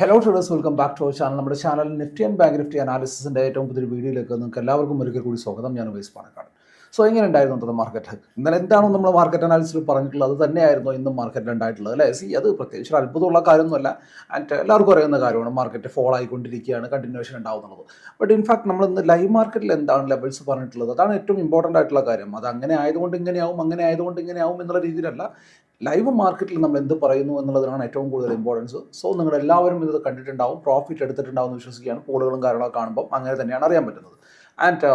Hello traders welcome back to our channel നമ്മുടെ channel Nifty and Bank Nifty അനാലിസിസിന്റെ ഏറ്റവും പുതിയ വീഡിയോയിലേക്ക് നിങ്ങൾക്ക് എല്ലാവർക്കും ഒരിക്കൽ കൂടി സ്വാഗതം. ഞാൻ വൈസ് പാണക്കാട് സോ എങ്ങനെ ഉണ്ടായിരുന്നു അത് മാർക്കറ്റ് ഇന്നലെ എന്താണോ നമ്മൾ മാർക്കറ്റ് അനാലിസിൽ പറഞ്ഞിട്ടുള്ളത് അത് തന്നെയായിരുന്നു ഇന്നും മാർക്കറ്റിൽ ഉണ്ടായിട്ടുള്ളത് അല്ലേ? സി അത് പ്രത്യേകിച്ച് അത്ഭുതമുള്ള കാര്യമൊന്നുമല്ല. ആൻഡ് എല്ലാവർക്കും അറിയുന്ന കാര്യമാണ് മാർക്കറ്റ് ഫോൾ ആയിക്കൊണ്ടിരിക്കുകയാണ് കണ്ടിന്യൂഷൻ ഉണ്ടാവുന്നുള്ളത് ബട്ട് ഇൻഫാക്ട് നമ്മൾ ഇന്ന് ലൈവ് മാർക്കറ്റിൽ എന്താണ് ലെവൽസ് പറഞ്ഞിട്ടുള്ളത്? അതാണ് ഏറ്റവും ഇമ്പോർട്ടന്റ് ആയിട്ടുള്ള കാര്യം. അത് അങ്ങനെ ആയതുകൊണ്ട് ഇങ്ങനെയാവും അങ്ങനെ ആയതുകൊണ്ട് ഇങ്ങനെയാവും എന്നുള്ള രീതിയിലല്ല. ലൈവ് മാർക്കറ്റിൽ നമ്മൾ എന്ത് പറയുന്നു എന്നുള്ളതിനാണ് ഏറ്റവും കൂടുതൽ ഇമ്പോർട്ടൻസ് സോ നിങ്ങൾ എല്ലാവരും ഇത് കണ്ടിട്ടുണ്ടാവും പ്രോഫിറ്റ് എടുത്തിട്ടുണ്ടാവും എന്ന് വിശ്വസിക്കുകയാണ് പോളുകളും കാര്യങ്ങളൊക്കെ കാണുമ്പോൾ അങ്ങനെ തന്നെയാണ് അറിയാൻ പറ്റുന്നത്. ആൻഡ്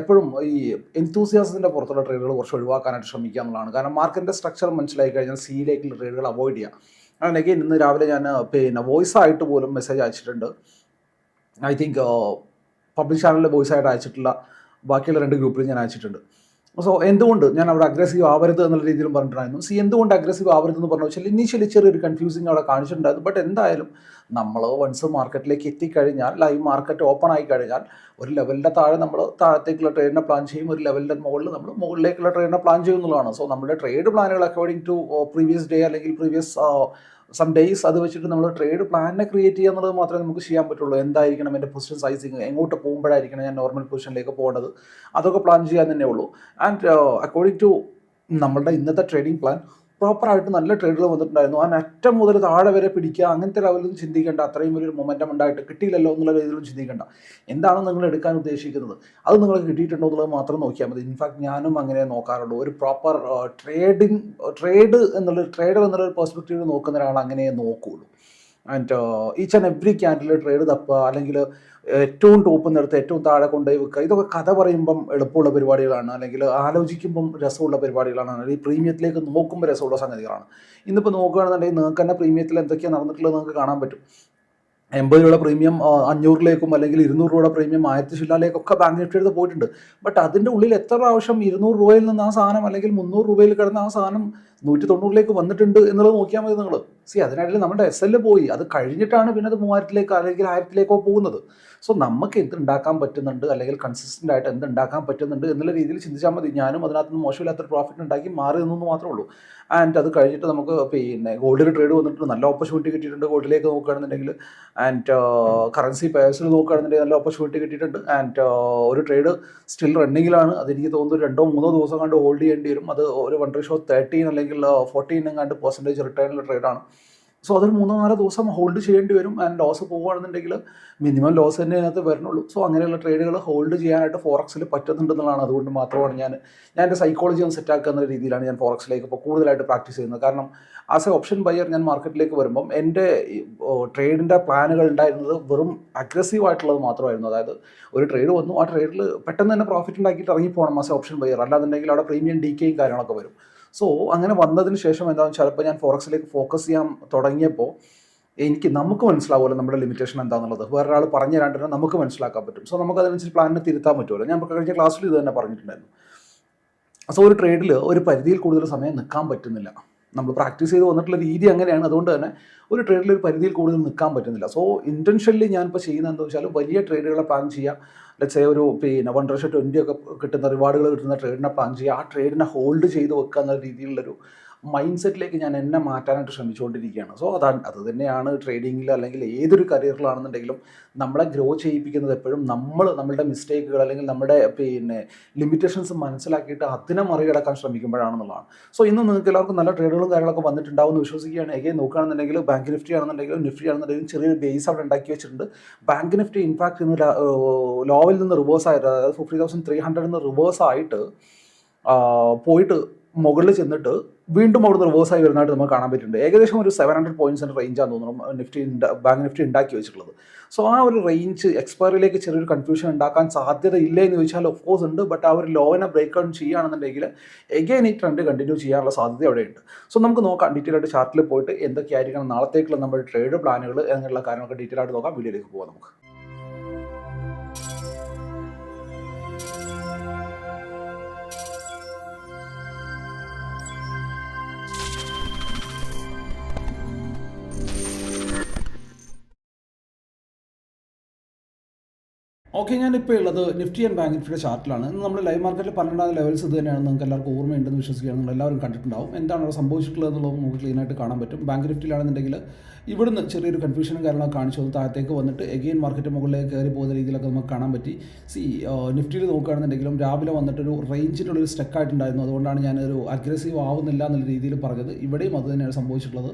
എപ്പോഴും ഈ എൻതൂസിയാസത്തിന്റെ പുറത്തുള്ള ട്രേഡുകൾ കുറച്ച് ഒഴിവാക്കാനായിട്ട് ശ്രമിക്കുക എന്നുള്ളതാണ്. കാരണം മാർക്കറ്റിന്റെ സ്ട്രക്ചർ മനസ്സിലായി കഴിഞ്ഞാൽ സിയിലേക്കുള്ള ട്രേഡുകൾ അവോയ്ഡ് ചെയ്യുക. അങ്ങനെ ഇന്ന് രാവിലെ ഞാൻ പിന്നെ വോയിസ് ആയിട്ട് പോലും മെസ്സേജ് അയച്ചിട്ടുണ്ട്. ഐ തിങ്ക് പബ്ലിക് ചാനലിൽ വോയിസ് ആയിട്ട് അയച്ചിട്ടില്ല ബാക്കിയുള്ള രണ്ട് ഗ്രൂപ്പിൽ ഞാൻ അയച്ചിട്ടുണ്ട്. സോ എന്തുകൊണ്ട് ഞാൻ അവിടെ അഗ്രസീവ് ആവരുത് എന്നുള്ള രീതിയിലും പറഞ്ഞിട്ടുണ്ടായിരുന്നു. സി എന്തുകൊണ്ട് അഗ്രസീവ് ആവരുത് എന്ന് പറഞ്ഞു വെച്ചാൽ ഇനീഷ്യലി ചെറിയൊരു കൺഫ്യൂസിങ് അവിടെ കാണിച്ചിട്ടുണ്ടായിരുന്നു. ബട്ട് എന്തായാലും നമ്മൾ വൺസ് മാർക്കറ്റിലേക്ക് എത്തിക്കഴിഞ്ഞാൽ ലൈവ് മാർക്കറ്റ് ഓപ്പൺ ആയി കഴിഞ്ഞാൽ ഒരു ലെവലിന്റെ താഴെ നമ്മൾ താഴത്തേക്കുള്ള ട്രേഡിനെ പ്ലാൻ ചെയ്യും. ഒരു ലെവലിന്റെ മുകളിൽ നമ്മൾ മുകളിലേക്കുള്ള ട്രേഡിനെ പ്ലാൻ ചെയ്യുന്നതാണ് സോ നമ്മുടെ ട്രേഡ് പ്ലാനുകൾ അക്കോർഡിംഗ് ടു പ്രീവിയസ് ഡേ അല്ലെങ്കിൽ പ്രീവിയസ് സം ഡേയ്സ് അത് വെച്ചിട്ട് നമ്മൾ ട്രേഡ് പ്ലാനിനെ ക്രിയേറ്റ് ചെയ്യുക എന്നുള്ളത് മാത്രമേ നമുക്ക് ചെയ്യാൻ പറ്റുള്ളൂ. എന്തായിരിക്കണം എന്റെ പൊസിഷൻ സൈസിങ് എങ്ങോട്ട് പോകുമ്പോഴായിരിക്കണം ഞാൻ നോർമൽ പൊസിഷനിലേക്ക് പോകേണ്ടത്? അതൊക്കെ പ്ലാൻ ചെയ്യാൻ തന്നെ ഉള്ളൂ ആൻഡ് അക്കോർഡിംഗ് ടു നമ്മളുടെ ഇന്നത്തെ ട്രേഡിംഗ് പ്ലാൻ പ്രോപ്പറായിട്ട് നല്ല ട്രേഡുകൾ വന്നിട്ടുണ്ടായിരുന്നു. ആ അറ്റം മുതൽ താഴെ വരെ പിടിക്കുക അങ്ങനത്തെ ലെവലൊന്നും ചിന്തിക്കേണ്ട. അത്രയും വലിയൊരു മൊമെന്റം ഉണ്ടായിട്ട് കിട്ടിയില്ലല്ലോ എന്നുള്ള രീതിയിലും ചിന്തിക്കേണ്ട. എന്താണ് നിങ്ങൾ എടുക്കാൻ ഉദ്ദേശിക്കുന്നത്. അത് നിങ്ങൾക്ക് കിട്ടിയിട്ടുണ്ടോ എന്നുള്ളത് മാത്രം നോക്കിയാൽ മതി. ഇൻഫാക്ട് ഞാനും അങ്ങനെ നോക്കാറുള്ളൂ ഒരു പ്രോപ്പർ ട്രേഡിങ് ട്രേഡ് എന്നുള്ള ട്രേഡർ എന്നുള്ള ഒരു പെർസ്പെക്റ്റീവ് നോക്കുന്ന ഒരാൾ അങ്ങനെ നോക്കുകയുള്ളൂ and each and every candle trade തപ്പുക അല്ലെങ്കിൽ ഏറ്റവും ടോപ്പ് നിന്നെടുത്ത് ഏറ്റവും താഴെ കൊണ്ടുപോയി വെക്കുക. ഇതൊക്കെ കഥ പറയുമ്പം എളുപ്പമുള്ള പരിപാടികളാണ്. അല്ലെങ്കിൽ ആലോചിക്കുമ്പം രസമുള്ള പരിപാടികളാണ്. അല്ലെങ്കിൽ പ്രീമിയത്തിലേക്ക് നോക്കുമ്പോൾ രസമുള്ള സംഗതികളാണ്. ഇന്നിപ്പോൾ നോക്കുകയാണെന്നുണ്ടെങ്കിൽ നിങ്ങൾക്ക് തന്നെ പ്രീമിയത്തിൽ എന്തൊക്കെയാണ് നടന്നിട്ടുള്ളത് നിങ്ങൾക്ക് കാണാൻ പറ്റും. എൺപത് രൂപയുടെ പ്രീമിയം അഞ്ഞൂറിലേക്കും അല്ലെങ്കിൽ ഇരുന്നൂറ് രൂപയുടെ പ്രീമിയം ആയിരത്തി ചില്ലാലേക്കൊക്കെ ബാങ്ക് നിഫ്റ്റി എടുത്ത് പോയിട്ടുണ്ട്. ബട്ട് അതിന്റെ ഉള്ളിൽ എത്ര പ്രാവശ്യം ഇരുന്നൂറ് രൂപയിൽ നിന്ന് ആ സാധനം അല്ലെങ്കിൽ മുന്നൂറ് രൂപയിൽ കിടന്ന ആ സാധനം നൂറ്റി തൊണ്ണൂറിലേക്ക് വന്നിട്ടുണ്ട് എന്നുള്ളത് നോക്കിയാൽ മതി നിങ്ങൾ. സി അതിനിടയിൽ നമ്മുടെ എസ് എൽ പോയി. അത് കഴിഞ്ഞിട്ടാണ് പിന്നെ അത് മൂവായിരത്തിലേക്കോ അല്ലെങ്കിൽ ആയിരത്തിലേക്കോ പോകുന്നത്. സോ നമുക്ക് എന്ത് ഉണ്ടാക്കാൻ പറ്റുന്നുണ്ട്? അല്ലെങ്കിൽ കൺസിസ്റ്റന്റ് ആയിട്ട് എന്ത് ഉണ്ടാക്കാൻ പറ്റുന്നുണ്ട് എന്നുള്ള രീതിയിൽ ചിന്തിച്ചാൽ മതി. ഞാനും അതിനകത്ത് നിന്ന് മോശമില്ലാത്തൊരു പ്രോഫിറ്റ് ഉണ്ടാക്കി മാറി നിന്നു മാത്രമേ ഉള്ളൂ. ആൻഡ് അത് കഴിഞ്ഞിട്ട് നമുക്ക് പിന്നെ ഗോൾഡിൽ ട്രേഡ് വന്നിട്ട് നല്ല ഓപ്പർച്യൂണിറ്റി കിട്ടിയിട്ടുണ്ട് ഗോൾഡിലേക്ക് നോക്കുകയാണെന്നുണ്ടെങ്കിൽ. ആൻഡ് കറൻസി പേഴ്സിൽ നോക്കുകയാണെന്നുണ്ടെങ്കിൽ നല്ല ഓപ്പർച്യൂണിറ്റി കിട്ടിയിട്ടുണ്ട്. ആൻഡ് ഒരു ട്രേഡ് സ്റ്റിൽ റണ്ണിങ്ങിലാണ് അതെനിക്ക് തോന്നുന്നു രണ്ടോ മൂന്നോ ദിവസം കണ്ട് ഹോൾഡ് ചെയ്യേണ്ടി വരും. അത് ഒരു വൺ ഷോ തേർട്ടീൻ അല്ലെങ്കിൽ ഫോർട്ടീൻ എങ്ങാണ്ട് പെർസെന്റേജ് റിട്ടേണിലുള്ള ട്രേഡാണ് സോ അതൊരു മൂന്നോ നാലോ ദിവസം ഹോൾഡ് ചെയ്യേണ്ടി വരും ആൻഡ് ലോസ് പോവുകയാണെന്നുണ്ടെങ്കിൽ മിനിമം ലോസ് തന്നെ അതിനകത്ത് വരണുള്ളൂ. സോ അങ്ങനെയുള്ള ട്രേഡുകൾ ഹോൾഡ് ചെയ്യാനായിട്ട് ഫോറക്സിൽ പറ്റുന്നുണ്ടെന്നുള്ളതാണ്. അതുകൊണ്ട് മാത്രമാണ് ഞാൻ ഞാൻ എന്റെ സൈക്കോളജി ഒന്ന് സെറ്റ് ആക്കുന്ന രീതിയിലാണ് ഞാൻ ഫോറക്സിലേക്ക് ഇപ്പോൾ കൂടുതലായിട്ട് പ്രാക്ടീസ് ചെയ്യുന്നത്. കാരണം ആസ് എ ഓപ്ഷൻ ബയർ ഞാൻ മാർക്കറ്റിലേക്ക് വരുമ്പം എന്റെ ട്രേഡിന്റെ പ്ലാനുകൾ ഉണ്ടായിരുന്നത് വെറും അഗ്രസീവ് ആയിട്ടുള്ളത് മാത്രമായിരുന്നു. അതായത് ഒരു ട്രേഡ് വന്നു ആ ട്രേഡിൽ പെട്ടെന്ന് തന്നെ പ്രോഫിറ്റ് ഉണ്ടാക്കിയിട്ട് ഇറങ്ങിപ്പോകണം ആസ് എ ഓപ്ഷൻ ബയർ അല്ലാന്നുണ്ടെങ്കിൽ അവിടെ പ്രീമിയം ഡി കെയും കാര്യങ്ങളൊക്കെ വരും. സോ അങ്ങനെ വന്നതിന് ശേഷം എന്താണെന്ന് വെച്ചാൽ ഇപ്പോൾ ഞാൻ ഫോറക്സിലേക്ക് ഫോക്കസ് ചെയ്യാൻ തുടങ്ങിയപ്പോൾ എനിക്ക് നമുക്ക് മനസ്സിലാവുമല്ലോ നമ്മുടെ ലിമിറ്റേഷൻ എന്താണെന്നുള്ളത് വേറൊരാൾ പറഞ്ഞു തരാണ്ട് നമുക്ക് മനസ്സിലാക്കാൻ പറ്റും. സോ നമുക്ക് അതിനനുസരിച്ച് പ്ലാനിനെ തിരുത്താൻ പറ്റുമല്ലോ. ഞാൻ കഴിഞ്ഞ ക്ലാസ്സിൽ ഇത് തന്നെ പറഞ്ഞിട്ടുണ്ടായിരുന്നു. സോ ഒരു ട്രേഡിൽ ഒരു പരിധിയിൽ കൂടുതൽ സമയം നിൽക്കാൻ പറ്റുന്നില്ല. നമ്മൾ പ്രാക്ടീസ് ചെയ്ത് വന്നിട്ടുള്ള രീതി അങ്ങനെയാണ്. അതുകൊണ്ട് തന്നെ ഒരു ട്രേഡിൽ ഒരു പരിധിയിൽ കൂടുതൽ നിൽക്കാൻ പറ്റുന്നില്ല. സോ ഇന്റൻഷ്യലി ഞാനിപ്പോൾ ചെയ്യുന്നത് എന്താ വെച്ചാൽ വലിയ ട്രേഡുകളെ പ്ലാൻ ചെയ്യുക ലെറ്റ്സ് ഒരു പിന്നെ വൺ ലക്ഷം ട്വന്റി ഒക്കെ കിട്ടുന്ന റിവാർഡുകൾ കിട്ടുന്ന ട്രേഡിനെ പ്ലാൻ ചെയ്യുക ആ ട്രേഡിനെ ഹോൾഡ് ചെയ്ത് വെക്കുക എന്ന രീതിയിലുള്ളൊരു മൈൻഡ് സെറ്റിലേക്ക് ഞാൻ എന്നെ മാറ്റാനായിട്ട് ശ്രമിച്ചുകൊണ്ടിരിക്കുകയാണ്. സോ അതാണ് അത് തന്നെയാണ് ട്രേഡിങ്ങിൽ അല്ലെങ്കിൽ ഏതൊരു കരിയറിലാണെന്നുണ്ടെങ്കിലും നമ്മളെ ഗ്രോ ചെയ്യിപ്പിക്കുന്നത് എപ്പോഴും നമ്മൾ നമ്മളുടെ മിസ്റ്റേക്കുകൾ അല്ലെങ്കിൽ നമ്മുടെ പിന്നെ ലിമിറ്റേഷൻസ് മനസ്സിലാക്കിയിട്ട് അതിനെ മറികടക്കാൻ ശ്രമിക്കുമ്പോഴാണെന്നുള്ളതാണ്. സോ ഇന്ന് നിങ്ങൾക്ക് എല്ലാവർക്കും നല്ല ട്രേഡുകളും കാര്യങ്ങളൊക്കെ വന്നിട്ടുണ്ടാവും എന്ന് വിശ്വസിക്കുകയാണ്. നോക്കുകയാണെന്നുണ്ടെങ്കിൽ ബാങ്ക് നിഫ്റ്റി ആണെന്നുണ്ടെങ്കിലും നിഫ്റ്റി ആണെന്നുണ്ടെങ്കിലും ചെറിയൊരു ബേസ് അവിടെ ഉണ്ടാക്കി വെച്ചിട്ടുണ്ട്. ബാങ്ക് നിഫ്റ്റി ഇൻഫാക്ട് ഇന്ന് ലോവിൽ നിന്ന് റിവേഴ്സ് ആയിട്ട് അതായത് ഫിഫ്റ്റി തൗസൻഡ് ത്രീ ഹൺഡ്രഡിൽ നിന്ന് റിവേഴ്സ് ആയിട്ട് പോയിട്ട് മുകളിൽ ചെന്നിട്ട് വീണ്ടും അവിടുന്ന് റിവേഴ്സ് ആയി വരുന്നതായിട്ട് നമുക്ക് കാണാൻ പറ്റുന്നുണ്ട്. ഏകദേശം ഒരു സെവൻ ഹൺഡ്രഡ് പോയിന്റ്സിന്റെ റേഞ്ചാണ് തോന്നുന്നു നിഫ്റ്റി ബാങ്ക് നിഫ്റ്റി ഉണ്ടാക്കി വെച്ചിട്ടുള്ളത്. സോ ആ ഒരു റേഞ്ച് എക്സ്പയറിയിലേക്ക് ചെറിയൊരു കൺഫ്യൂഷൻ ഉണ്ടാക്കാൻ സാധ്യത ഇല്ല എന്ന് ചോദിച്ചാൽ ഓഫ് കോഴ്സ് ഉണ്ട് ബട്ട് ആ ഒരു ലോവിനെ ബ്രേക്ക് ഔട്ട് ചെയ്യുകയാണെന്നുണ്ടെങ്കിൽ എഗെയിൻ ഈ ട്രെൻഡ് കണ്ടിന്യൂ ചെയ്യാനുള്ള സാധ്യത അവിടെയുണ്ട്. സോ നമുക്ക് നോക്കാം ഡീറ്റെയിൽ ആയിട്ട് ചാർട്ടിൽ പോയിട്ട് എന്തൊക്കെയായിരിക്കണം നാളത്തേക്കുള്ള നമ്മുടെ ട്രേഡ് പ്ലാനുകൾ എന്നുള്ള കാര്യങ്ങളൊക്കെ ഡീറ്റെയിൽ ആയിട്ട് നോക്കാം വീഡിയോയിലേക്ക് പോകാം നമുക്ക്. ഓക്കെ ഞാനിപ്പോൾ ഉള്ളത് നിഫ്റ്റി ആൻഡ് ബാങ്ക് നിഫ്റ്റിയുടെ ചാർട്ടിലാണ്. ഇന്ന് നമ്മൾ ലൈവ് മാർക്കറ്റിൽ പന്ത്രണ്ടാം ലെവൽസ് ഇത് തന്നെയാണ് നിങ്ങൾക്ക് എല്ലാവർക്കും ഓർമ്മയുണ്ടെന്ന് വിശ്വസിക്കുകയാണ്. നിങ്ങൾ എല്ലാവരും കണ്ടിട്ടുണ്ടാവും. എന്താണ് അവിടെ സംഭവിച്ചിട്ടുള്ളത് എന്നുള്ളത് നമുക്ക് ക്ലീൻ ആയിട്ട് കാണാൻ പറ്റും. ബാങ്ക് നിഫ്റ്റിയിലാണെന്നുണ്ടെങ്കിൽ ഇവിടുന്ന് ചെറിയൊരു കൺഫ്യൂഷനും കാര്യങ്ങളൊക്കെ കാണിച്ചു തന്നു താഴത്തേക്ക് വന്നിട്ട് എഗെയിൻ മാർക്കറ്റ് മുകളിലേക്ക് കയറി പോകുന്ന രീതിയിലൊക്കെ നമുക്ക് കാണാൻ പറ്റി. സി നിഫ്റ്റിയിൽ നോക്കുകയാണെന്നുണ്ടെങ്കിലും രാവിലെ വന്നിട്ടൊരു റേഞ്ചിനുള്ളൊരു സ്റ്റക്ക് ആയിട്ടുണ്ടായിരുന്നു. അതുകൊണ്ടാണ് ഞാനൊരു അഗ്രസീവ് ആവുന്നില്ല എന്നുള്ള രീതിയിൽ പറഞ്ഞത്. ഇവിടെയും അത് തന്നെയാണ് സംഭവിച്ചിട്ടുള്ളത്.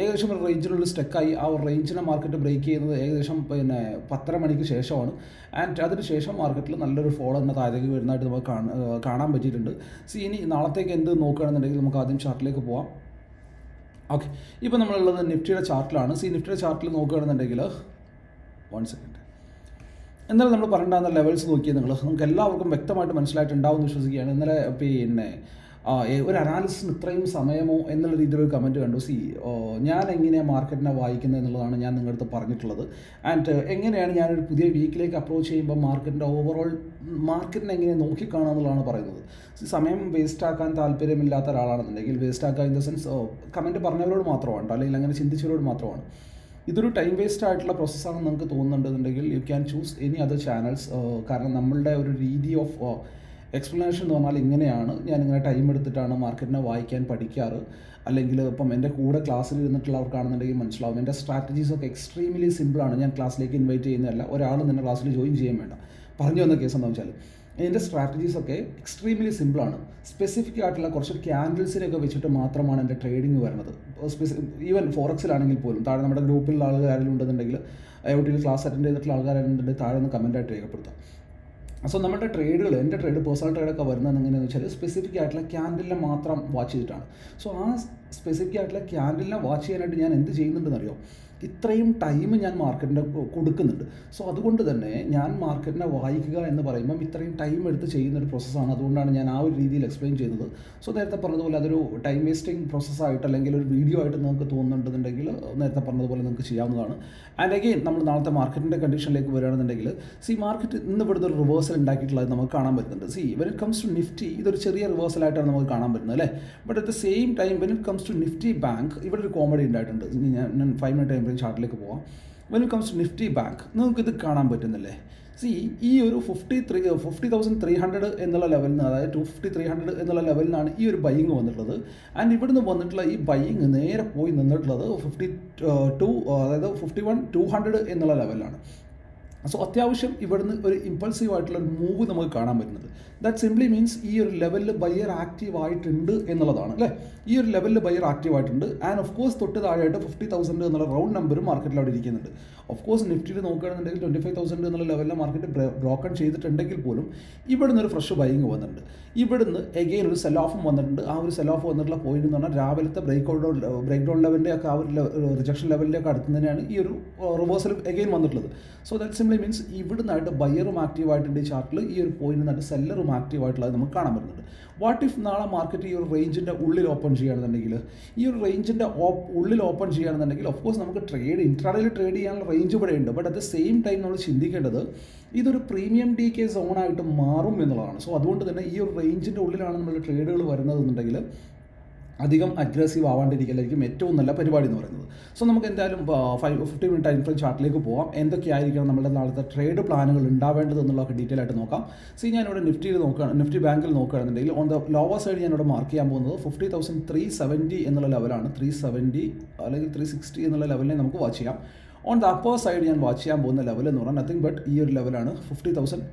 ഏകദേശം ഒരു റേഞ്ചിനുള്ളിൽ സ്റ്റക്കായി ആ റേഞ്ചിനെ മാർക്കറ്റ് ബ്രേക്ക് ചെയ്യുന്നത് ഏകദേശം പിന്നെ പത്തര മണിക്ക് ശേഷമാണ്. ആൻഡ് അതിനുശേഷം മാർക്കറ്റിൽ നല്ലൊരു ഫോൾ തന്നെ താഴേക്ക് വരുന്നതായിട്ട് നമുക്ക് കാണ- കാണാൻ പറ്റിയിട്ടുണ്ട്. സി ഇനി നാളത്തേക്ക് എന്ത് നോക്കുകയാണെന്നുണ്ടെങ്കിൽ നമുക്ക് ആദ്യം ചാർട്ടിലേക്ക് പോവാം. ഓക്കെ ഇപ്പോൾ നമ്മളുള്ളത് നിഫ്റ്റിയുടെ ചാർട്ടിലാണ് സി നിഫ്റ്റിയുടെ ചാർട്ടിൽ നോക്കുകയാണെന്നുണ്ടെങ്കിൽ വൺ സെക്കൻഡ് എന്നാലും നമ്മൾ പറഞ്ഞിട്ടുണ്ടാകുന്ന ലെവൽസ് നോക്കിയത് നിങ്ങൾ നമുക്ക് എല്ലാവർക്കും വ്യക്തമായിട്ട് മനസ്സിലായിട്ടുണ്ടാവും എന്ന് വിശ്വസിക്കുകയാണ്. ഇന്നലെ പിന്നെ ഒരു അനാലിസിന് ഇത്രയും സമയമോ എന്നുള്ള രീതിയിലൊരു കമന്റ് കണ്ടു. സി ഞാൻ എങ്ങനെയാണ് മാർക്കറ്റിനെ വായിക്കുന്നത് എന്നുള്ളതാണ് ഞാൻ നിങ്ങളുടെ അടുത്ത് പറഞ്ഞിട്ടുള്ളത്. ആൻഡ് എങ്ങനെയാണ് ഞാനൊരു പുതിയ വീക്കിലേക്ക് അപ്രോച്ച് ചെയ്യുമ്പോൾ മാർക്കറ്റിന്റെ ഓവറോൾ മാർക്കറ്റിനെ എങ്ങനെ നോക്കിക്കാണുക എന്നുള്ളതാണ് പറയുന്നത്. സമയം വേസ്റ്റ് ആക്കാൻ താല്പര്യമില്ലാത്ത ഒരാളാണെന്നുണ്ടെങ്കിൽ വേസ്റ്റ് ആക്കുക ഇൻ ദ സെൻസ് കമന്റ് പറഞ്ഞവരോട് മാത്രമാണ് അല്ലെങ്കിൽ അങ്ങനെ ചിന്തിച്ചവരോട് മാത്രമാണ്. ഇതൊരു ടൈം വേസ്റ്റ് ആയിട്ടുള്ള പ്രോസസ്സാണെന്ന് നിങ്ങൾക്ക് തോന്നുന്നുണ്ടെന്നുണ്ടെങ്കിൽ you can choose any other channels കാരണം നമ്മളുടെ ഒരു രീതി ഓഫ് എക്സ്പ്ലനേഷൻ എന്ന് പറഞ്ഞാൽ ഇങ്ങനെയാണ്. ഞാനിങ്ങനെ ടൈം എടുത്തിട്ടാണ് മാർക്കറ്റിനെ വായിക്കാൻ പഠിക്കാറ്. അല്ലെങ്കിൽ ഇപ്പം എന്റെ കൂടെ ക്ലാസ്സിൽ ഇരുന്നിട്ടുള്ളവർക്കാണെന്നുണ്ടെങ്കിൽ മനസ്സിലാവും. എന്റെ സ്ട്രാറ്റജീസ് ഒക്കെ എക്സ്ട്രീംലി സിമ്പിളാണ് ഞാൻ ക്ലാസ്സിലേക്ക് ഇൻവൈറ്റ് ചെയ്യുന്നതല്ല. ഒരാൾ നിന്നെ ക്ലാസ്സിൽ ജോയിൻ ചെയ്യാൻ വേണ്ട. പറഞ്ഞു വന്ന കേസ് എന്താണെന്ന് വെച്ചാൽ എന്റെ സ്ട്രാറ്റജീസ് ഒക്കെ എക്സ്ട്രീംലി സിമ്പിളാണ് സ്പെസിഫിക് ആയിട്ടുള്ള കുറച്ച് ക്യാൻഡിൽസിനൊക്കെ വെച്ചിട്ട് മാത്രമാണ് എന്റെ ട്രേഡിംഗ് വരുന്നത്. ഈവൻ ഫോറക്സിലാണെങ്കിൽ പോലും. താഴെ നമ്മുടെ ഗ്രൂപ്പിലുള്ള എവിടെയെങ്കിലും ഉണ്ടെന്നുണ്ടെങ്കിൽ ക്ലാസ് അറ്റൻഡ് ചെയ്തിട്ടുള്ള ആൾക്കാരുണ്ടെങ്കിൽ താഴെ ഒന്ന് കമന്റായിട്ട് രേഖപ്പെടുത്താം സോ നമ്മുടെ ട്രേഡുകൾ എന്റെ ട്രേഡ് പേഴ്സണൽ ട്രേഡൊക്കെ വരുന്നത് എങ്ങനെയാണെന്ന് വെച്ചാൽ സ്പെസിഫിക് ആയിട്ടുള്ള ക്യാൻഡിലിനെ മാത്രം വാച്ച് ചെയ്തിട്ടാണ്. സോ ആ സ്പെസിഫിക് ആയിട്ടുള്ള ക്യാൻഡിലിനെ വാച്ച് ചെയ്യാനായിട്ട് ഞാൻ എന്ത് ചെയ്യുന്നുണ്ടെന്ന് അറിയോ ഇത്രയും ടൈം ഞാൻ മാർക്കറ്റിന്റെ കൊടുക്കുന്നുണ്ട്. സോ അതുകൊണ്ട് തന്നെ ഞാൻ മാർക്കറ്റിനെ വായിക്കുക എന്ന് പറയുമ്പം ഇത്രയും ടൈം എടുത്ത് ചെയ്യുന്ന ഒരു പ്രോസസ്സാണ് അതുകൊണ്ടാണ് ഞാൻ ആ ഒരു രീതിയിൽ എക്സ്പ്ലെയിൻ ചെയ്യുന്നത്. സോ നേരത്തെ പറഞ്ഞതുപോലെ അതൊരു ടൈം വേസ്റ്റിംഗ് പ്രോസസ്സായിട്ട് അല്ലെങ്കിൽ ഒരു വീഡിയോ ആയിട്ട് നിങ്ങൾക്ക് തോന്നുന്നുണ്ടെന്നുണ്ടെങ്കിൽ നേരത്തെ പറഞ്ഞതുപോലെ നിങ്ങൾക്ക് ചെയ്യാവുന്നതാണ്. ആൻഡ് അഗെയിൻ നമ്മൾ നാളത്തെ മാർക്കറ്റിന്റെ കണ്ടീഷനിലേക്ക് വരികയാണെന്നുണ്ടെങ്കിൽ സി മാർക്കറ്റ് ഇന്ന് ഇവിടുത്തെ ഒരു റിവേഴ്സൽ ഉണ്ടാക്കിയിട്ടുള്ളത് നമുക്ക് കാണാൻ പറ്റുന്നുണ്ട്. See when it comes to Nifty ഇതൊരു ചെറിയ റിവേഴ്സലായിട്ടാണ് നമുക്ക് കാണാൻ പറ്റുന്നത് അല്ലേ? But at the same time when it comes to Nifty Bank ഇവിടെ ഒരു കോമഡി ഉണ്ടായിട്ടുണ്ട്. ഞാൻ ഫൈവ് മിനിറ്റ് ടൈം ചാർട്ടിലേക്ക് പോവാം. When comes to Nifty bank നമുക്കിത് കാണാൻ പറ്റുന്നില്ലേ? സി ഈ ഒരു fifty three fifty thousand three hundred എന്നുള്ള ലെവലിൽ നിന്ന് അതായത് ടു ഫിഫ്റ്റി ത്രീ ഹൺഡ്രഡ് എന്നുള്ള ലെവലിൽ നിന്നാണ് ഈ ഒരു ബൈയിങ് വന്നിട്ടുള്ളത്. ആൻഡ് ഇവിടുന്ന് വന്നിട്ടുള്ള ഈ ബൈയിങ് നേരെ പോയി നിന്നിട്ടുള്ളത് ഫിഫ്റ്റി ടു അതായത് ഫിഫ്റ്റി വൺ ടു ഹൺഡ്രഡ് എന്നുള്ള ലെവലിലാണ് സോ അത്യാവശ്യം ഇവിടുന്ന് ഒരു ഇമ്പൾസീവ് ആയിട്ടുള്ള ഒരു മൂവ് നമുക്ക് കാണാൻ പറ്റുന്നുണ്ട് ദാറ്റ് സിംപ്ലി മീൻസ് ഈ ഒരു ലെവലിൽ ബയർ ആക്റ്റീവ് ആയിട്ടുണ്ട് എന്നുള്ളതാണ് അല്ലേ? ഈ ഒരു ലെവലിൽ ബയർ ആക്റ്റീവ് ആയിട്ടുണ്ട്. ആൻഡ് ഓഫ് കോഴ്സ് തൊട്ട് താഴെയായിട്ട് ഫിഫ്റ്റി തൗസൻഡ് എന്നുള്ള റൗണ്ട് നമ്പറും മാർക്കറ്റിൽ അവിടെ ഇരിക്കുന്നുണ്ട്. ഓഫ് കോഴ്സ് നിഫ്റ്റിയിൽ നോക്കുകയാണെന്നുണ്ടെങ്കിൽ ട്വന്റി ഫൈവ് തൗസൻഡ് എന്നുള്ള ലെവലിൽ മാർക്കറ്റ് ബ്രോക്കൺ ചെയ്തിട്ടുണ്ടെങ്കിൽ പോലും ഇവിടുന്ന് ഒരു ഫ്രഷ് ബൈങ് വന്നിട്ടുണ്ട്. ഇവിടുന്ന് എഗെയിൻ ഒരു സെൽ ഓഫും വന്നിട്ടുണ്ട്. ആ ഒരു സെൽ ഓഫ് വന്നിട്ടുള്ള പോയിന്റ് എന്ന് പറഞ്ഞാൽ രാവിലത്തെ ബ്രേക്ക് ഔട്ട് ബ്രേക്ക് ഡൗൺ ലെവലിന്റെ ഒക്കെ ആ ഒരു റിജക്ഷൻ ലെവലിലേക്ക് അടുത്തുന്നതിനാണ് ഈ ഒരു റിവേഴ്സൽ എഗെയിൻ വന്നിട്ടുള്ളത്. സോ ദാറ്റ് സിംപ്ലി മീൻസ് ഇവിടുന്നായിട്ട് ബയറും ആക്റ്റീവ് ആയിട്ടുണ്ട് ഈ ചാർട്ടിൽ ഈ ഒരു പോയിന്റ് നിന്നായിട്ട് സെല്ലറും ആക്റ്റീവ് ആയിട്ടുള്ളത് നമുക്ക് കാണാൻ പറ്റുന്നുണ്ട്. വാട്ട് ഇഫ് നാളെ മാർക്കറ്റ് ഈ ഒരു റേഞ്ചിന്റെ ഉള്ളിൽ ഓപ്പൺ ചെയ്യുകയാണെന്നുണ്ടെങ്കിൽ ഈ ഒരു റേഞ്ചിന്റെ ഉള്ളിൽ ഓപ്പൺ ചെയ്യുകയാണെന്നുണ്ടെങ്കിൽ ഓഫ് കോഴ്സ് നമുക്ക് ട്രേഡ് ഇൻട്രാഡയിൽ ട്രേഡ് ചെയ്യാനുള്ള റേഞ്ച് ഇവിടെ ഉണ്ട്. But at the same time നമ്മൾ ചിന്തിക്കേണ്ടത് ഇതൊരു പ്രീമിയം ഡി കെ സോണായിട്ട് മാറും എന്നുള്ളതാണ്. സോ അതുകൊണ്ട് തന്നെ ഈ ഒരു റേഞ്ചിന്റെ ഉള്ളിലാണ് നമ്മൾ ട്രേഡുകൾ വരുന്നത് എന്നുണ്ടെങ്കിൽ അധികം അഗ്രസീവ് ആവാണ്ടിരിക്കലായിരിക്കും ഏറ്റവും നല്ല പരിപാടി എന്ന് പറയുന്നത്. സോ നമുക്ക് എന്തായാലും five fifty minute time frame ചാർട്ടിലേക്ക് പോകാം എന്തൊക്കെയായിരിക്കണം നമ്മുടെ നാളത്തെ ട്രേഡ് പ്ലാനുകൾ ഉണ്ടാവേണ്ടത് എന്നുള്ളതൊക്കെ ഡീറ്റെയിൽ ആയിട്ട് നോക്കാം. സി ഞാനിവിടെ നിഫ്റ്റിയിൽ നോക്കുകയാണ് നിഫ്റ്റി ബാങ്കിൽ നോക്കുകയാണെന്നുണ്ടെങ്കിൽ ഓൺ ദ ലോവർ സൈഡ് ഞാൻ ഞാനിവിടെ മാർക്ക് ചെയ്യാൻ പോകുന്നത് ഫിഫ്റ്റി തൗസൻഡ് ത്രീ സെവന്റി എന്നുള്ള ലെവലാണ് ത്രീ സെവന്റി അല്ലെങ്കിൽ ത്രീ സിക്സ്റ്റി എന്നുള്ള ലെവലിനെ നമുക്ക് വാച്ച് ചെയ്യാം. ഓൺ ദ അപ്പർ സൈഡ് ഞാൻ വാച്ച് ചെയ്യാൻ പോകുന്ന ലെവൽ എന്ന് പറഞ്ഞാൽ നത്തിങ് ബട്ട് ഈ ഒരു ലെവലാണ് ഫിഫ്റ്റി തൗസൻഡ്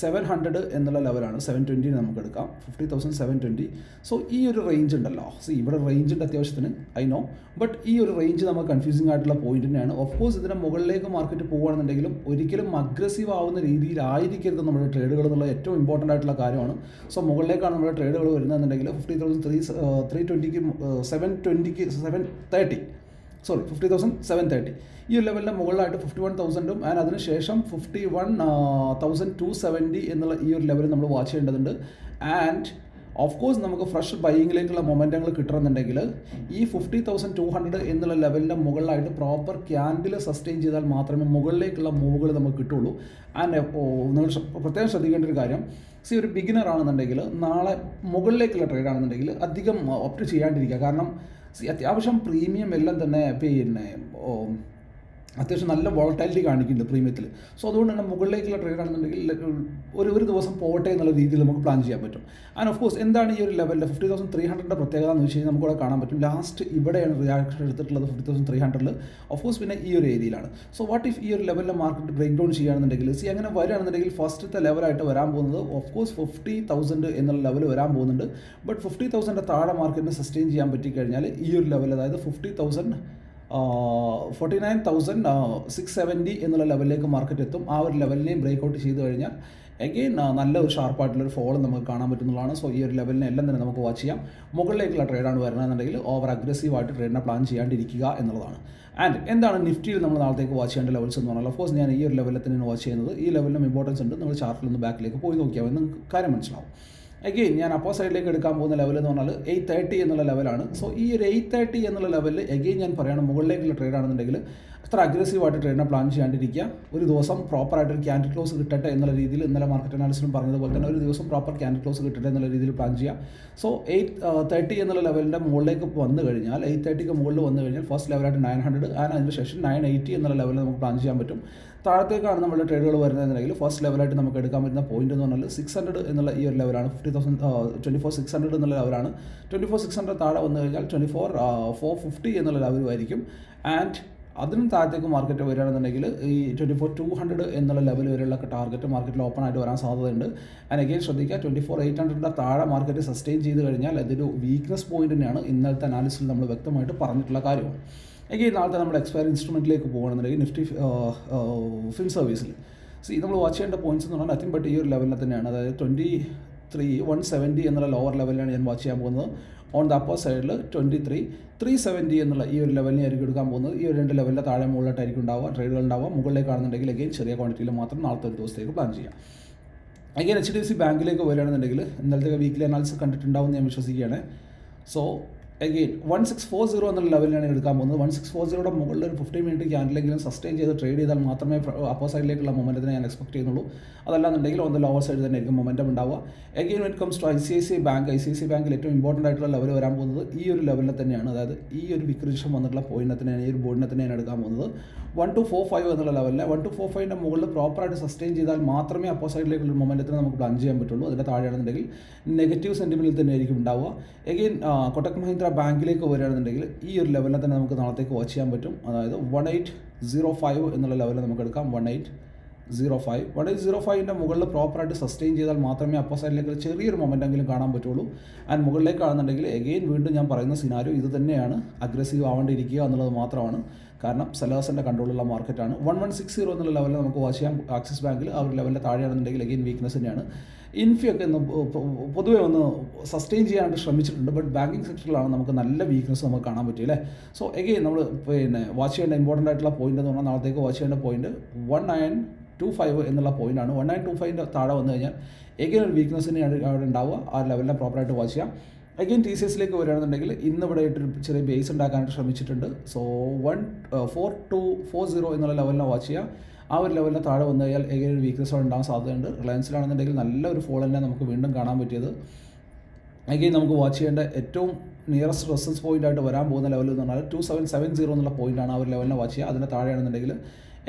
സെവൻ ഹൺഡ്രഡ് എന്നുള്ള ലെവലാണ് സെവൻ ട്വന്റി നമുക്ക് എടുക്കാം. Fifty thousand seven twenty so ഈ ഒരു റേഞ്ച് ഉണ്ടല്ലോ. സോ ഇവിടെ റേഞ്ചിന്റെ അത്യാവശ്യത്തിന് ഐ നോ ബട്ട് ഈ ഒരു റേഞ്ച് നമുക്ക് കൺഫ്യൂസിംഗ് ആയിട്ടുള്ള പോയിന്റ് തന്നെയാണ്. ഓഫ് കോഴ്സ് ഇതിന്റെ മുകളിലേക്ക് മാർക്കറ്റ് പോകുകയാണെന്നുണ്ടെങ്കിലും ഒരിക്കലും അഗ്രസീവ് ആവുന്ന രീതിയിലായിരിക്കരുത് നമ്മുടെ ട്രേഡുകൾ എന്നുള്ള ഏറ്റവും ഇമ്പോർട്ടന്റ് ആയിട്ടുള്ള കാര്യമാണ്. സോ മുകളിലേക്കാണ് നമ്മുടെ ട്രേഡുകൾ വരുന്നതെന്നുണ്ടെങ്കിൽ ഫിഫ്റ്റി തൗസൻഡ് ത്രീ ത്രീ ട്വന്റിക്ക് seven ട്വന്റിക്ക് seven thirty sorry fifty thousand seven thirty ഈ ഒരു ലെവലിന്റെ മുകളിലായിട്ട് ഫിഫ്റ്റി വൺ തൗസൻഡും ആൻഡ് അതിനുശേഷം fifty one thousand two seventy എന്നുള്ള ഈ ഒരു ലെവൽ നമ്മൾ വാച്ച് ചെയ്യേണ്ടതുണ്ട്. ആൻഡ് ഓഫ് കോഴ്സ് നമുക്ക് ഫ്രഷ് ബൈയിങ്ങിലേക്കുള്ള മൊമെന്റങ്ങൾ കിട്ടണമെന്നുണ്ടെങ്കിൽ ഈ ഫിഫ്റ്റി തൗസൻഡ് ടു ഹൺഡ്രഡ് എന്നുള്ള ലെവലിന്റെ മുകളിലായിട്ട് പ്രോപ്പർ ക്യാൻഡിൽ സസ്റ്റെയിൻ ചെയ്താൽ മാത്രമേ മുകളിലേക്കുള്ള മൂവുകൾ നമുക്ക് കിട്ടുള്ളൂ. ആൻഡ് നിങ്ങൾ പ്രത്യേകം ശ്രദ്ധിക്കേണ്ട ഒരു കാര്യം. സി ഒരു ബിഗിനർ ആണെന്നുണ്ടെങ്കിൽ നാളെ മുകളിലേക്കുള്ള ട്രേഡ് ആണെന്നുണ്ടെങ്കിൽ അധികം ഒപ്റ്റ് ചെയ്യാണ്ടിരിക്കുക. കാരണം അത്യാവശ്യം പ്രീമിയം എല്ലാം തന്നെ പിന്നെ അത്യാവശ്യം നല്ല വോളറ്റാലിറ്റി കാണിക്കുന്നുണ്ട് പ്രീമിയത്തിൽ സോ അതുകൊണ്ട് തന്നെ മുകളിലേക്കുള്ള ട്രേഡ് ആണെന്നുണ്ടെങ്കിൽ ഒരു ഒരു ദിവസം പോകട്ടെ എന്നുള്ള രീതിയിൽ നമുക്ക് പ്ലാൻ ചെയ്യാൻ പറ്റും. ആൻഡ് ഓഫ് കോഴ്സ് എന്താണ് ഈ ഒരു ലെവലിൽ ഫിഫ്റ്റി തൗസൻഡ് ത്രീ ഹൺഡ്രഡിന്റെ പ്രത്യേകത എന്ന് വെച്ച് കഴിഞ്ഞാൽ നമുക്കിവിടെ കാണാൻ പറ്റും. ലാസ്റ്റ് ഇവിടെയാണ് റിയാക്ഷൻ എടുത്തിട്ടുള്ളത് ഫിഫ്റ്റി തൗസൻഡ് ത്രീ ഹൺഡ്രഡിൽ ഓഫ് കോഴ്സ് പിന്നെ ഈ ഒരു ഏരിയയിലാണ് സോ വാട്ട് ഇഫ് ഈ ഒരു ലെവലിലെ മാർക്കറ്റ് ബ്രേക്ക് ഡൗൺ ചെയ്യുകയാണെന്നുണ്ടെങ്കിൽ സി അങ്ങനെ വരികയാണെന്നുണ്ടെങ്കിൽ ഫസ്റ്റത്തെ ലെവലായിട്ട് വരാൻ പോകുന്നത് ഓഫ് കോഴ്സ് ഫിഫ്റ്റി തൗസൻഡ് എന്നുള്ള ലെവൽ വരാൻ പോകുന്നുണ്ട്. ബട്ട് ഫിഫ്റ്റി തൗസൻഡ് താഴെ മാർക്കറ്റിന് സസ്റ്റെയിൻ ചെയ്യാൻ പറ്റി കഴിഞ്ഞാൽ ഈ ഒരു ലെവൽ അതായത് fifty thousand forty nine thousand six seventy എന്നുള്ള ലെവലിലേക്ക് മാർക്കറ്റ് എത്തും. ആ ഒരു ലെവലിനെയും ബ്രേക്ക് ഔട്ട് ചെയ്ത് കഴിഞ്ഞാൽ എഗെയിൻ നല്ല ഒരു ഷാർപ്പായിട്ടുള്ളൊരു ഫോൾ നമുക്ക് കാണാൻ പറ്റുന്നതാണ്. സോ ഈ ഒരു ലെവലിനെ എല്ലാം തന്നെ നമുക്ക് വാച്ച് ചെയ്യാം. മുകളിലേക്കുള്ള ട്രേഡാണ് വരുന്നതെന്നുണ്ടെങ്കിൽ ഓവർ അഗ്രസീവായിട്ട് ട്രേഡിനെ പ്ലാൻ ചെയ്യാണ്ടിരിക്കുക എന്നുള്ളതാണ്. ആൻഡ് എന്താണ് നിഫ്റ്റിയിൽ നമ്മൾ നാളത്തേക്ക് വാച്ച് ചെയ്യേണ്ട ലെവൽസ് എന്ന് പറഞ്ഞാൽ ഓഫ്കോഴ്സ് ഞാൻ ഈ ഒരു ലെവലിൽ തന്നെയാണ് വാച്ച് ചെയ്യുന്നത്. ഈ ലെവലിലും ഇമ്പോർട്ടൻസ് ഉണ്ട്. നിങ്ങൾ ചാർട്ടിൽ ഒന്ന് ബാക്കിലേക്ക് പോയി നോക്കിയാൽ നിങ്ങൾക്ക് കാര്യം മനസ്സിലാവും. അഗെയിൻ ഞാൻ അപ്പോ സൈഡിലേക്ക് എടുക്കാൻ പോകുന്ന ലെവൽ എന്ന് പറഞ്ഞാൽ എയ്റ്റ് തേർട്ടി എന്നുള്ള ലെവലാണ് സോ ഈ ഒരു എയ്റ്റ് തേർട്ടി എന്നുള്ള ലെവലിൽ അഗെയിൻ ഞാൻ പറയുകയാണ് മുകളിലേക്കുള്ള ട്രേഡ് ആണെന്നുണ്ടെങ്കിൽ അത്ര അഗ്രസീവായിട്ട് ട്രേഡിനെ പ്ലാൻ ചെയ്യാണ്ടിരിക്കുക. ഒരു ദിവസം പ്രോപ്പറായിട്ട് ഒരു ക്യാൻഡിൽ ക്ലോസ് കിട്ടട്ടെ എന്നുള്ള രീതിയിൽ ഇന്നലെ മാർക്കറ്റ് അനാലിസിലും പറഞ്ഞതുപോലെ തന്നെ ഒരു ദിവസം പ്രോപ്പർ ക്യാൻഡിൽ ക്ലോസ് കിട്ടട്ടെ എന്നുള്ള രീതിയിൽ പ്ലാൻ ചെയ്യുക. സോ എയ്റ്റ് തേർട്ടി എന്നുള്ള ലെവലിന്റെ മുകളിലേക്ക് വന്നു കഴിഞ്ഞാൽ എയ്റ്റ് തേർട്ടിക്ക് മുകളിൽ വന്നു കഴിഞ്ഞാൽ ഫസ്റ്റ് ലെവലായിട്ട് നയൻ ഹൺഡ്രഡ് ആൻഡ് അതിന് ശേഷം നയൻ എയ്റ്റി എന്നുള്ള ലെവലിൽ നമുക്ക് പ്ലാൻ ചെയ്യാൻ പറ്റും. താഴത്തേക്കാണ് നമ്മുടെ ട്രേഡുകൾ വരുന്നതെന്നുണ്ടെങ്കിൽ ഫസ്റ്റ് ലെവലായിട്ട് നമുക്ക് എടുക്കാൻ പറ്റുന്ന പോയിന്റ് എന്ന് പറഞ്ഞാൽ സിക്സ് ഹൺഡ്രഡ് എന്നുള്ള ഈ ഒരു ലെവലാണ് fifty thousand twenty four six hundred എന്നുള്ള ലെവലാണ് ട്വന്റി ഫോർ സിക്സ് ഹൺഡ്രഡ് താഴെ വന്നു കഴിഞ്ഞാൽ ട്വന്റി ഫോർ ഫോർ ഫിഫ്റ്റി എന്നുള്ള ലെവലുമായിരിക്കും ആൻഡ് അതിനും താഴത്തേക്ക് മാർക്കറ്റ് വരികയാണെന്നുണ്ടെങ്കിൽ ഈ ട്വന്റി ഫോർ ടു ഹൺഡ്രഡ് എന്നുള്ള ലെവൽ വരെയുള്ള ടാർഗറ്റ് മാർക്കറ്റിൽ ഓപ്പൺ ആയിട്ട് വരാൻ സാധ്യതയുണ്ട്. അതിന് അഗെയിൻ ശ്രദ്ധിക്കുക ട്വന്റി ഫോർ എയ്റ്റ് ഹൺഡ്രഡിന്റെ താഴെ മാർക്കറ്റ് സസ്റ്റെയിൻ ചെയ്ത് കഴിഞ്ഞാൽ അതൊരു വീക്ക്നെസ് പോയിന്റ് തന്നെയാണ്. ഇന്നലത്തെ അനാലിസിൽ നമ്മൾ വ്യക്തമായിട്ട് പറഞ്ഞിട്ടുള്ള കാര്യമാണ്. എങ്കിൽ നാളത്തെ നമ്മൾ എക്സ്പയർ ഇൻസ്ട്രുമെന്റിലേക്ക് പോകുകയാണെന്നുണ്ടെങ്കിൽ നിഫ്റ്റി ഫിൻ സർവീസിൽ സി നമ്മൾ വാച്ച് ചെയ്യേണ്ട പോയിന്റ്സ് എന്ന് പറഞ്ഞാൽ നത്തിങ് ബട്ട് ഈ ഒരു ലെവലിൽ തന്നെയാണ്. അതായത് ട്വന്റി ത്രീ വൺ സെവന്റി എന്നുള്ള ലോവർ ലെവലിലാണ് ഞാൻ വാച്ച് ചെയ്യാൻ പോകുന്നത്. ഓൺ ദ അപ്പർ സൈഡിൽ ട്വന്റി ത്രീ ത്രീ സെവന്റി എന്നുള്ള ഈ ഒരു ലെവലിനെ ആയിരിക്കും എടുക്കാൻ പോകുന്നത്. ഈ ഒരു രണ്ട് ലെവലിന്റെ താഴെ മുകളിലായിട്ടായിരിക്കും ഉണ്ടാവുക. ട്രേഡുകൾ ഉണ്ടാവുക. മുകളിലേക്ക് ആണെന്നുണ്ടെങ്കിൽ അഗെയിൻ ചെറിയ ക്വാണ്ടിറ്റിയിൽ മാത്രം നാളത്തെ ഒരു ദിവസത്തേക്ക് പ്ലാൻ ചെയ്യാം again H D F C ബാങ്കിലേക്ക് വരികയാണെന്നുണ്ടെങ്കിൽ ഇന്നലത്തെ വീക്കിലി അനാലിസിസ് കണ്ടിട്ടുണ്ടാവും എന്ന് ഞാൻ വിശ്വസിക്കുകയാണ്. So again one six four zero എന്നുള്ള ലെവലിലാണ് എടുക്കാൻ പോകുന്നത്. വൺ സിക്സ് ഫോർ സീറോയുടെ മുകളിൽ ഒരു ഫിഫ്റ്റി മിനിറ്റ് ക്യാൻഡിലെങ്കിലും സസ്റ്റെയിൻ ചെയ്ത് ട്രേഡ് ചെയ്താൽ മാത്രമേ അപ്പോ സൈഡിലേക്കുള്ള മൊമെന്റത്തിനെ ഞാൻ എക്സ്പെക്ട് ചെയ്യുന്നുള്ളൂ. അതല്ലാന്നുണ്ടെങ്കിൽ ഓൺ ദ ലോവർ സൈഡ് തന്നെ ആയിരിക്കും മൊമെന്റം ഉണ്ടാവുക. Again it comes to I C I C bank I C I C ബാങ്കിൽ ഏറ്റവും ഇമ്പോർട്ടന്റ് ആയിട്ടുള്ള ലെവൽ വരാൻ പോകുന്നത് ഈ ഒരു ലെവലിൽ തന്നെയാണ്. അതായത് ഈ ഒരു വിക്രിഷം വന്നിട്ടുള്ള പോയിന്റിനെയാണ് ഈ ഒരു ബോർഡിനെ ഞാൻ എടുക്കാൻ പോകുന്നത്. വൺ ടു ഫോർ ഫൈവ് എന്നുള്ള ലെവലിൽ വൺ ടു ഫോർ ഫൈവിന്റെ മുകളിൽ പ്രോപ്പറായിട്ട് സസ്റ്റെയിൻ ചെയ്താൽ മാത്രമേ അപ്പോ സൈഡിലേക്കുള്ള മൊമെന്റത്തിന് നമുക്ക് പ്ലാൻ ചെയ്യാൻ പറ്റുള്ളൂ. അതിന്റെ താഴെയാണെന്നുണ്ടെങ്കിൽ നെഗറ്റീവ് സെന്റിമെന്റിൽ തന്നെ ആയിരിക്കും ഉണ്ടാവുക എഗെയിൻ കൊട്ടക് മഹീന്ദ്ര ബാങ്കിലേക്ക് വരികയാണെന്നുണ്ടെങ്കിൽ ഈ ഒരു ലെവലിൽ തന്നെ നമുക്ക് നാളത്തേക്ക് വാച്ച് ചെയ്യാൻ പറ്റും. അതായത് വൺ എയ്റ്റ് സീറോ ഫൈവ് എന്നുള്ള ലെവലിൽ നമുക്ക് എടുക്കാം. One eight zero five one eight zero ഫൈവിന്റെ മുകളിൽ പ്രോപ്പറായിട്ട് സസ്റ്റെയിൻ ചെയ്താൽ മാത്രമേ അപ്പോ സൈഡിലേക്ക് ചെറിയൊരു മൊമെന്റെങ്കിലും കാണാൻ പറ്റുള്ളൂ. ആൻഡ് മുകളിലേക്കാണെന്നുണ്ടെങ്കിൽ എഗെയിൻ വീണ്ടും ഞാൻ പറയുന്ന സിനാരിയോ ഇത് തന്നെയാണ്. അഗ്രസീവ് ആവേണ്ടിയിരിക്കുക എന്നുള്ളത് മാത്രമാണ്. കാരണം സെലേഴ്സിന്റെ കൺട്രോളുള്ള മാർക്കറ്റാണ് വൺ വൺ സിക്സ് സീറോ എന്നുള്ള ലെവലിൽ നമുക്ക് വാച്ച് ചെയ്യാം. ആക്സിസ് ബാങ്കിൽ ആ ഒരു ലെവലിന്റെ താഴെയാണെന്നുണ്ടെങ്കിൽ എഗെയിൻ വീക്ക്നെസ് തന്നെയാണ്. ഇൻഫിയൊക്കെ ഒന്ന് പൊതുവേ ഒന്ന് സസ്റ്റെയിൻ ചെയ്യാനായിട്ട് ശ്രമിച്ചിട്ടുണ്ട്. ബട്ട് ബാങ്കിങ് സെക്ടറിലാണ് നമുക്ക് നല്ല വീക്ക്നെസ് നമുക്ക് കാണാൻ പറ്റിയ അല്ലേ? സോ എഗെയിൻ നമ്മൾ പിന്നെ വാച്ച് ചെയ്യേണ്ട ഇമ്പോർട്ടന്റ് ആയിട്ടുള്ള പോയിന്റ് എന്ന് പറഞ്ഞാൽ നാളത്തേക്ക് വാച്ച് ചെയ്യേണ്ട point one nine two five എന്നുള്ള പോയിന്റാണ് വൺ നയൻ ടു ഫൈവിന്റെ താഴെ വന്നു കഴിഞ്ഞാൽ എഗെയിൻ ഒരു വീക്ക്നെസ് തന്നെയാണ് അവിടെ ഉണ്ടാവുക. ആ ലെവലിനെ പ്രോപ്പറായിട്ട് വാച്ച് ചെയ്യാം. അഗെയിൻ ടി സി എസിലേക്ക് വരികയാണെന്നുണ്ടെങ്കിൽ ഇന്ന് ഇവിടെ ഇട്ടൊരു ചെറിയ ബേസ് ഉണ്ടാക്കാനായിട്ട് ശ്രമിച്ചിട്ടുണ്ട്. So one four two four zero എന്നുള്ള ലെവലിനെ വാച്ച് ചെയ്യുക ആ ഒരു ലെവലിന് താഴെ വന്നു കഴിഞ്ഞാൽ ഏകദേശം ഒരു വീക്ക്നെസ് ഉണ്ടാകാൻ സാധ്യതയുണ്ട്. റിലയൻസിലാണെന്നുണ്ടെങ്കിൽ നല്ലൊരു ഫോൾ തന്നെ നമുക്ക് വീണ്ടും കാണാൻ പറ്റിയത്. എങ്കിൽ നമുക്ക് വാച്ച് ചെയ്യേണ്ട ഏറ്റവും നിയറസ്റ്റ് റെസൻസ് പോയിന്റ് ആയിട്ട് വരാൻ പോകുന്ന ലെവൽ എന്ന് പറഞ്ഞാൽ ടു സെവൻ സെവൻ സീറോ എന്നുള്ള പോയിന്റാണ് ആ ഒരു ലെവലിനെ വാച്ച് ചെയ്യുക. അതിന്റെ താഴെയാണെന്നുണ്ടെങ്കിൽ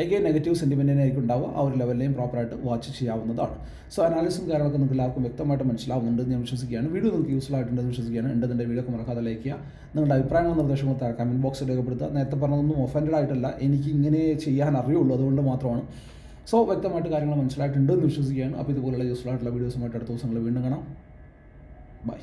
എഗെയിൻ നെഗറ്റീവ് സെന്റിമെന്റിനെ ആയിരിക്കും ഉണ്ടാവുക. ആ ഒരു ലെവലിനെയും പ്രോപ്പറായിട്ട് വാച്ച് ചെയ്യാവുന്നതാണ്. സോ അനാലിസും കാര്യങ്ങളൊക്കെ നിങ്ങൾക്ക് എല്ലാവർക്കും വ്യക്തമായിട്ട് മനസ്സിലാവുന്നുണ്ട് എന്ന് ഞാൻ വിശ്വസിക്കുകയാണ്. വീഡിയോ നിങ്ങൾക്ക് യൂസ്ഫുൾ ആയിട്ടുണ്ടെന്ന് വിശ്വസിക്കുകയാണ്. ഉണ്ടെന്നുണ്ടെങ്കിൽ വീഡിയോ മറക്കാതെ ലൈക്ക് ചെയ്യുക. നിങ്ങളുടെ അഭിപ്രായങ്ങളും നിർദ്ദേശങ്ങളും താഴെ കമന്റ് ബോക്സിൽ രേഖപ്പെടുത്തുക. നേരത്തെ പറഞ്ഞതൊന്നും ഒഫൻഡഡ് ആയിട്ടല്ല. എനിക്ക് ഇങ്ങനെ ചെയ്യാൻ അറിയുള്ളൂ. അതുകൊണ്ട് മാത്രമാണ്. സോ വ്യക്തമായിട്ട് കാര്യങ്ങൾ മനസ്സിലായിട്ടുണ്ട് എന്ന് വിശ്വസിക്കുകയാണ്. അപ്പോൾ ഇതുപോലുള്ള യൂസ്ഫുൾ ആയിട്ടുള്ള വീഡിയോസുമായിട്ട് അടുത്ത ദിവസങ്ങൾ വീണ്ടും കാണാം. ബൈ